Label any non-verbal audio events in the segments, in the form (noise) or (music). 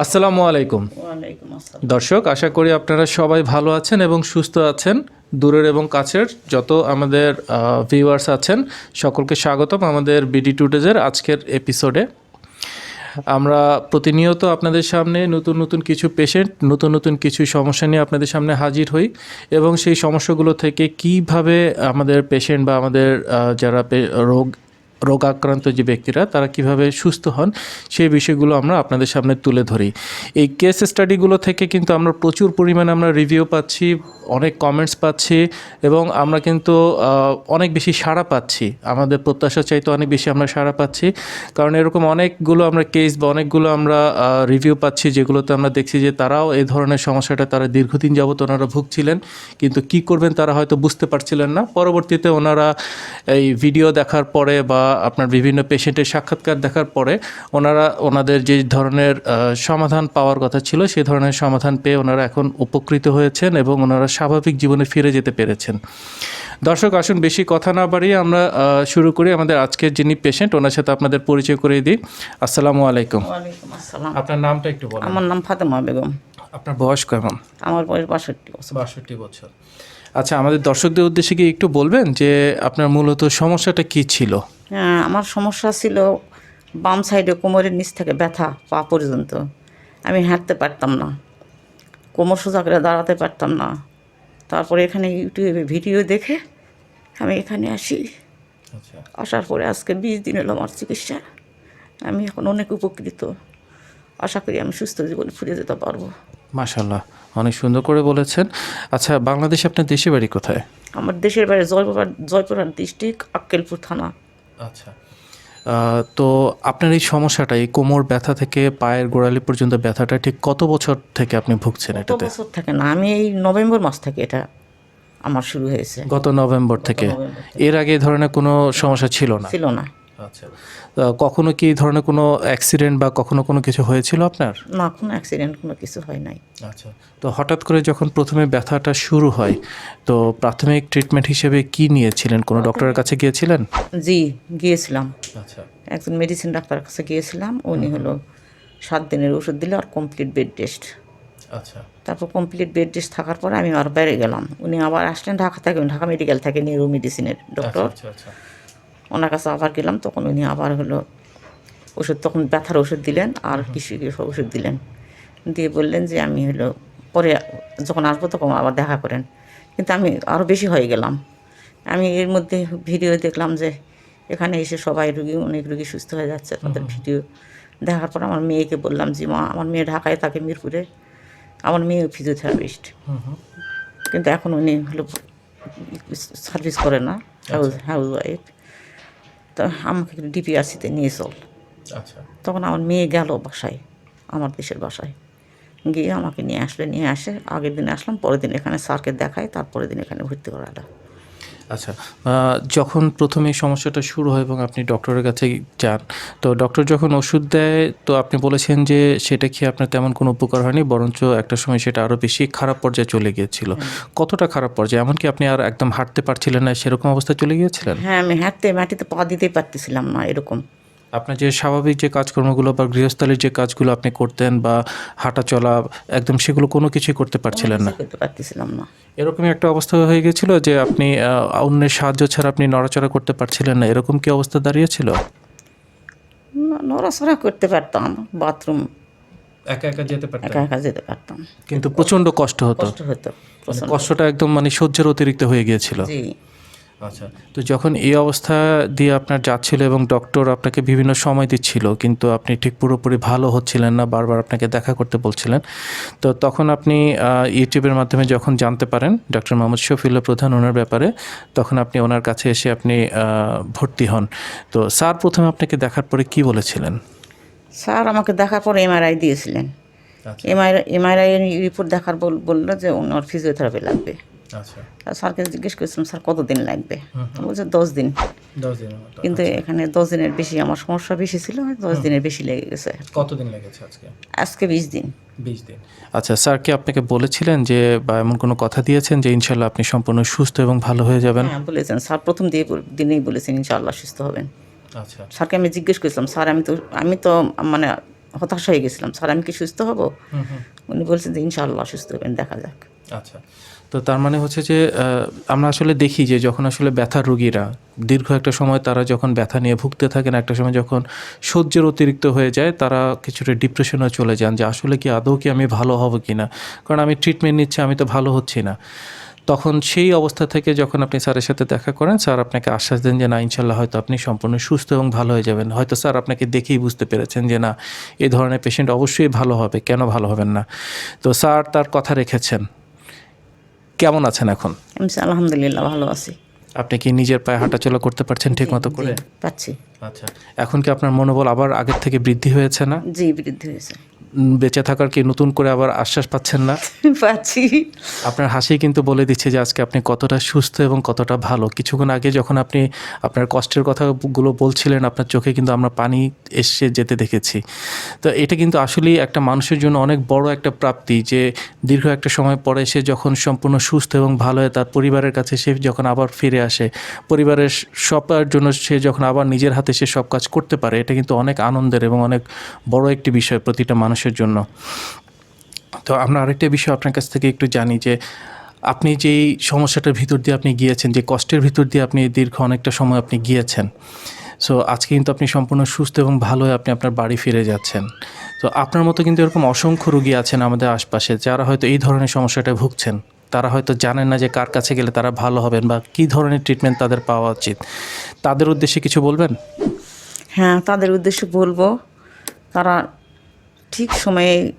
আসসালামু আলাইকুম। দর্শক আশা করি আপনারা সবাই ভালো আছেন এবং সুস্থ আছেন। দূরের এবং কাছের যত আমাদের ভিউয়ার্স আছেন সকলকে স্বাগতম আমাদের বিডি টুডেজের আজকের এপিসোডে আমরা প্রতিনিয়ত আপনাদের সামনে নতুন নতুন কিছু পেশেন্ট নতুন নতুন কিছু সমস্যা নিয়ে আপনাদের সামনে হাজির হই এবং সেই সমস্যাগুলো থেকে কীভাবে আমাদের পেশেন্ট বা আমাদের যারা রোগ রোগাক্রান্ত যে ব্যক্তিরা, তারা কীভাবে সুস্থ হন, সেই বিষয়গুলো আমরা আপনাদের সামনে তুলে ধরি। এই কেস স্টাডিগুলো থেকে কিন্তু আমরা প্রচুর পরিমাণে আমরা রিভিউ পাচ্ছি। অনেক কমেন্টস পাচ্ছি এবং আমরা কিন্তু অনেক বেশি সাড়া পাচ্ছি। আমাদের প্রত্যাশা চাইতে অনেক বেশি আমরা সাড়া পাচ্ছি। কারণ এরকম অনেকগুলো আমরা কেস বা অনেকগুলো আমরা রিভিউ পাচ্ছি যেগুলোতে আমরা দেখছি যে তারাও এই ধরনের সমস্যাটা তারা দীর্ঘদিন যাবত ওনারা ভুগছিলেন। কিন্তু কি করবেন তারা হয়তো বুঝতে পারছিলেন না। পরবর্তীতে ওনারা এই ভিডিও দেখার পরে বা আপনার বিভিন্ন পেশেন্টের সাক্ষাৎকার দেখার পরে ওনারা ওনাদের যে ধরনের সমাধান পাওয়ার কথা ছিল সেই ধরনের সমাধান পেয়ে ওনারা এখন উপকৃত হয়েছেন এবং ওনারা স্বাভাবিক জীবনে ফিরে যেতে পেরেছেন। দর্শক আসুন বেশি কথা না বাড়িয়ে আমরা শুরু করি আমাদের আজকের যিনি পেশেন্ট ওনার সাথে আপনাদের পরিচয় করে দিই। আসসালামু আলাইকুম। আসসালাম। আপনার নামটা একটু বলুন। আমার নাম ফাতেমা বেগম। আপনার বয়স কেমন? আমার বয়স বাষট্টি বছর। বাষট্টি বছর। আচ্ছা আমাদের দর্শকদের উদ্দেশ্যে কি একটু বলবেন যে আপনার মূলত সমস্যাটা কি ছিল? হ্যাঁ আমার সমস্যা ছিল বাম সাইডে কোমরের নিচ থেকে ব্যথা পা পর্যন্ত। আমি হাঁটতে পারতাম না। কোমর সোজা করে দাঁড়াতে পারতাম না। তারপরে এখানে ইউটিউবে ভিডিও দেখে আমি এখানে আসি। আচ্ছা। আসার পরে আজকে বিশ দিন এলো আমার চিকিৎসা। আমি এখন অনেক উপকৃত। আশা করি আমি সুস্থ জীবনে ফিরে যেতে পারব। মাশাল্লাহ অনেক সুন্দর করে বলেছেন। আচ্ছা বাংলাদেশে আপনার দেশের বাড়ি কোথায়? আমার দেশের বাইরে জয়পুরহাট জয়পুরহাট ডিস্ট্রিক্ট আক্কেলপুর থানা। আচ্ছা। তো আপনার এই সমস্যাটা এই কোমর ব্যথা থেকে পায়ের গোড়ালি পর্যন্ত ব্যথাটা ঠিক কত বছর থেকে আপনি ভুগছেন কত এটাতে? বছর থাকে না আমি এই নভেম্বর মাস থেকে এটা আমার শুরু হয়েছে। গত নভেম্বর থেকে। এর আগে এই ধরনের কোনো সমস্যা ছিল না? ছিল না। আচ্ছা। কখনো কি ধরনের কোনো অ্যাক্সিডেন্ট বা কখনো কোনো কিছু হয়েছিল আপনার? না কোনো অ্যাক্সিডেন্ট কোনো কিছু হয় নাই। আচ্ছা। তো হঠাৎ করে যখন প্রথমে ব্যথাটা শুরু হয় তো প্রাথমিক ট্রিটমেন্ট হিসেবে কি নিয়েছিলেন? কোনো ডক্টরের কাছে গিয়েছিলেন? জি গিয়েছিলাম। আচ্ছা। একজন মেডিসিন ডাক্তারের কাছে গিয়েছিলাম উনি হলো সাত দিনের ওষুধ দিলে আর কমপ্লিট বেড টেস্ট আচ্ছা। তারপর কমপ্লিট বেড টেস্ট থাকার পরে আমি আর বাইরে গেলাম। উনি আবার আসলেন ঢাকা থেকে ঢাকা মেডিকেল থেকে নিউরো মেডিসিনের ডক্টর আচ্ছা আচ্ছা। ওনার কাছে আবার গেলাম তখন উনি আবার হলো ওষুধ তখন ব্যথার ওষুধ দিলেন আর কিছু কিছু ওষুধ দিলেন। দিয়ে বললেন যে আমি হলো পরে যখন আসব তখন আবার দেখা করেন। কিন্তু আমি আরও বেশি হয়ে গেলাম। আমি এর মধ্যে ভিডিও দেখলাম যে এখানে এসে সবাই রুগী অনেক রুগী সুস্থ হয়ে যাচ্ছে তাদের ভিডিও দেখার পর আমার মেয়েকে বললাম যে মা আমার মেয়ে ঢাকায় থাকে মিরপুরে আমার মেয়ে ফিজিওথেরাপিস্ট কিন্তু এখন উনি হলো সার্ভিস করে না হাউস হাউস ওয়াইফ তো আমাকে একটু ডিপিআরসিতে নিয়ে চল। আচ্ছা। তখন আমার মেয়ে গেল বাসায় আমার দেশের বাসায়। গিয়ে আমাকে নিয়ে আসলে নিয়ে আসে আগের দিন আসলাম পরের দিন এখানে স্যারকে দেখায় তারপরের দিন এখানে ভর্তি করাটা আচ্ছা যখন প্রথমে সমস্যাটা শুরু হয় এবং আপনি ডক্টরের কাছে যান তো ডক্টর যখন ওষুধ দেয় তো আপনি বলেছেন যে সেটা খেয়ে আপনার তেমন কোনো উপকার হয়নি বরঞ্চ একটা সময় সেটা আরও বেশি খারাপ পর্যায়ে চলে গিয়েছিল। কতটা খারাপ পর্যায়ে? এমনকি আপনি আর একদম হাঁটতে পারছিলেন না সেরকম অবস্থায় চলে গিয়েছিলেন? হ্যাঁ আমি হাঁটতে মাটিতে পা দিতে পারতেছিলাম না এরকম। আপনার যে স্বাভাবিক যে কাজকর্মগুলো বা গৃহস্থালির যে কাজগুলো আপনি করতেন বা হাঁটা চলা একদম সেগুলো কোনো কিছুই করতে পারছিলেন না। করতে পারতেছিলাম না। এরকমই একটা অবস্থা হয়ে গেছিল যে আপনি অন্যের সাহায্য ছাড়া আপনি নড়াচড়া করতে পারছিলেন না। এরকম কি অবস্থা দাঁড়িয়েছিল? না- নড়াচড়া করতে পারতাম বাথরুম। একা একা যেতে পারতাম একা একা যেতে পারতাম। কিন্তু প্রচণ্ড কষ্ট হতো। কষ্ট হতো মানে কষ্টটা একদম মানে সহ্যের অতিরিক্ত হয়ে গিয়েছিল। জি। আচ্ছা। তো যখন এই অবস্থা দিয়ে আপনার যাচ্ছিল এবং ডক্টর আপনাকে বিভিন্ন সময় দিচ্ছিল কিন্তু আপনি ঠিক পুরোপুরি ভালো হচ্ছিলেন না বারবার আপনাকে দেখা করতে বলছিলেন তো তখন আপনি ইউটিউবের মাধ্যমে যখন জানতে পারেন ডক্টর মোহাম্মদ শফিউল্লাহ প্রধান ওনার ব্যাপারে তখন আপনি ওনার কাছে এসে আপনি ভর্তি হন। তো স্যার প্রথমে আপনাকে দেখার পরে কি বলেছিলেন? স্যার আমাকে দেখার পর এমআরআই দিয়েছিলেন। এমআরআই এমআরআই রিপোর্ট দেখার বল বলল যে ওনার ফিজিওথেরাপি লাগবে। স্যারকে জিজ্ঞেস করেছিলাম স্যার কতদিন লাগবে? বলছে দশ দিন। কিন্তু এখানে দশ দিনের বেশি আমার সমস্যা বেশি ছিল দশ দিনের বেশি লেগে গেছে। কতদিন লেগেছে আজকে? আজকে বিশ দিন। বিশ দিন। আচ্ছা স্যার কি আপনাকে বলেছিলেন যে বা এমন কোনো কথা দিয়েছেন যে ইনশাল্লাহ আপনি সম্পূর্ণ সুস্থ এবং ভালো হয়ে যাবেন? হ্যাঁ বলেছেন। স্যার প্রথম দিয়ে দিনেই বলেছেন ইনশাল্লাহ সুস্থ হবেন। আচ্ছা। স্যারকে আমি জিজ্ঞেস করেছিলাম স্যার আমি তো আমি তো মানে হতাশ হয়ে গেছিলাম। স্যার আমি কি সুস্থ হব? উনি বলছেন যে ইনশাআল্লাহ সুস্থ হবেন দেখা যাক। আচ্ছা। তো তার মানে হচ্ছে যে আমরা আসলে দেখি যে যখন আসলে ব্যথার রোগীরা, দীর্ঘ একটা সময় তারা যখন ব্যথা নিয়ে ভুগতে থাকেন, একটা সময় যখন সহ্যের অতিরিক্ত হয়ে যায়, তারা কিছুটা ডিপ্রেশনে চলে যান যে আসলে কি আদৌ কি আমি ভালো হব কি না কারণ আমি ট্রিটমেন্ট নিচ্ছি, আমি তো ভালো হচ্ছি না। তখন সেই অবস্থা থেকে যখন আপনি স্যারের সাথে দেখা করেন, স্যার আপনাকে আশ্বাস দেন যে না, ইনশাল্লাহ হয়তো আপনি সম্পূর্ণ সুস্থ এবং ভালো হয়ে যাবেন। হয়তো স্যার আপনাকে দেখেই বুঝতে পেরেছেন যে না এই ধরনের পেশেন্ট অবশ্যই ভালো হবে, কেন ভালো হবেন না? তো স্যার তার কথা রেখেছেন। কেমন আছেন এখন? আমি আলহামদুলিল্লাহ ভালো আছি। আপনি কি নিজের পায়ে হাঁটাচলা করতে পারছেন ঠিক মতো করে? পাচ্ছি। আচ্ছা। এখন কি আপনার মনোবল আবার আগের থেকে বৃদ্ধি হয়েছে না? জি বৃদ্ধি হয়েছে। বেঁচে থাকার কি নতুন করে আবার আশ্বাস পাচ্ছেন না? (laughs) পাচ্ছি। আপনার হাসি কিন্তু বলে দিচ্ছে যে আজকে আপনি কতটা সুস্থ এবং কতটা ভালো। কিছুক্ষণ আগে যখন আপনি আপনার কষ্টের কথাগুলো বলছিলেন আপনার চোখে কিন্তু আমরা পানি এসে যেতে দেখেছি। তো এটা কিন্তু আসলেই একটা মানুষের জন্য অনেক বড় একটা প্রাপ্তি যে দীর্ঘ একটা সময় পরে সে যখন সম্পূর্ণ সুস্থ এবং ভালো হয় তার পরিবারের কাছে সে যখন আবার ফিরে আসে পরিবারের সবার জন্য সে যখন আবার নিজের হাতে সে সব কাজ করতে পারে, এটা কিন্তু অনেক আনন্দের এবং অনেক বড় একটি বিষয় প্রতিটা মানুষের জন্য। তো আমরা আরেকটা বিষয় আপনার কাছ থেকে একটু জানি যে, আপনি যেই সমস্যাটার ভিতর দিয়ে আপনি গিয়েছেন, যে কষ্টের ভিতর দিয়ে আপনি দীর্ঘ অনেকটা সময় আপনি গিয়েছেন, সো আজকে কিন্তু আপনি সম্পূর্ণ সুস্থ এবং ভালো আপনি আপনার বাড়ি ফিরে যাচ্ছেন। তো আপনার মতো কিন্তু এরকম অসংখ্য রোগী আছেন আমাদের আশপাশে, যারা হয়তো এই ধরনের সমস্যাটা ভুগছেন। তারা হয়তো জানেন না যে কার কাছে গেলে তারা ভালো হবেন বা কী ধরনের ট্রিটমেন্ট তাদের পাওয়া উচিত। তাদের উদ্দেশ্যে কিছু বলবেন? হ্যাঁ তাদের উদ্দেশ্যে বলব তারা ঠিক সময়ে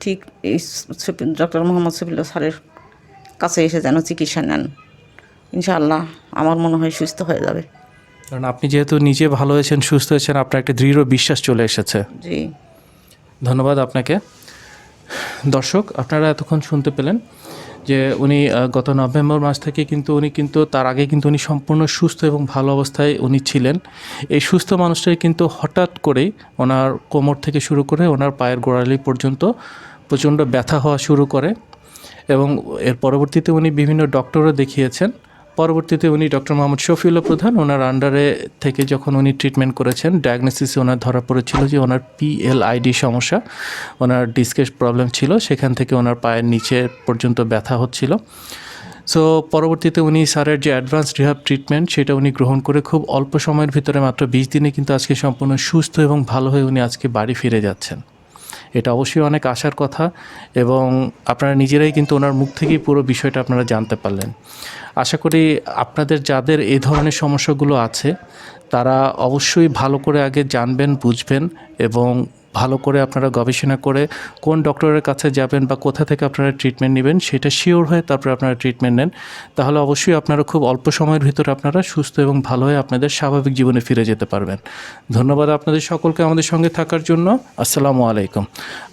ঠিক এই ডক্টর মোহাম্মদ সফিল্লা স্যারের কাছে এসে যেন চিকিৎসা নেন। ইনশাআল্লাহ আমার মনে হয় সুস্থ হয়ে যাবে। কারণ আপনি যেহেতু নিজে ভালো হয়েছেন সুস্থ হয়েছেন আপনার একটা দৃঢ় বিশ্বাস চলে এসেছে। জি। ধন্যবাদ আপনাকে। দর্শক আপনারা এতক্ষণ শুনতে পেলেন। যে উনি গত নভেম্বর মাস থেকে কিন্তু উনি কিন্তু, তার আগে কিন্তু উনি সম্পূর্ণ সুস্থ এবং ভালো অবস্থায় উনি ছিলেন। এই সুস্থ মানুষটাই কিন্তু হঠাৎ করে ওনার কোমর থেকে শুরু করে ওনার পায়ের গোড়ালি পর্যন্ত প্রচণ্ড ব্যথা হওয়া শুরু করে এবং এর পরবর্তীতে উনি বিভিন্ন ডক্টরও দেখিয়েছেন। পরবর্তীতে উনি ডক্টর মোহাম্মদ শফিউল্লাহ প্রধান, ওনার আন্ডারে থেকে যখন উনি ট্রিটমেন্ট করেছেন ডায়াগনোসিসে ওনার ধরা পড়েছিল যে ওনার পিএলআইডি সমস্যা, ওনার ডিস্কের প্রবলেম ছিল, সেখান থেকে ওনার পায়ের নিচে পর্যন্ত ব্যথা হচ্ছিল। সো পরবর্তীতে উনি স্যারের যে অ্যাডভান্স রিহাব ট্রিটমেন্ট সেটা উনি গ্রহণ করে খুব অল্প সময়ের ভিতরে মাত্র বিশ দিনে কিন্তু আজকে সম্পূর্ণ সুস্থ এবং ভালো হয়ে উনি আজকে বাড়ি ফিরে যাচ্ছেন। এটা অবশ্যই অনেক আশার কথা এবং আপনারা নিজেরাই কিন্তু ওনার মুখ থেকেই পুরো বিষয়টা আপনারা জানতে পারলেন। আশা করি আপনাদের যাদের এ ধরনের সমস্যাগুলো আছে, তারা অবশ্যই ভালো করে আগে জানবেন, বুঝবেন এবং ভালো করে আপনারা গবেষণা করে কোন ডক্টরের কাছে যাবেন বা কোথা থেকে আপনারা ট্রিটমেন্ট নেবেন সেটা শিওর হয়ে তারপরে আপনারা ট্রিটমেন্ট নেন। তাহলে অবশ্যই আপনারা খুব অল্প সময়ের ভিতরে আপনারা সুস্থ এবং ভালো হয়ে আপনাদের স্বাভাবিক জীবনে ফিরে যেতে পারবেন। ধন্যবাদ আপনাদের সকলকে আমাদের সঙ্গে থাকার জন্য। আসসালামু আলাইকুম।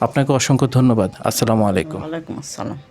আপনাকে অসংখ্য ধন্যবাদ। আসসালামু আলাইকুম। আসসালাম।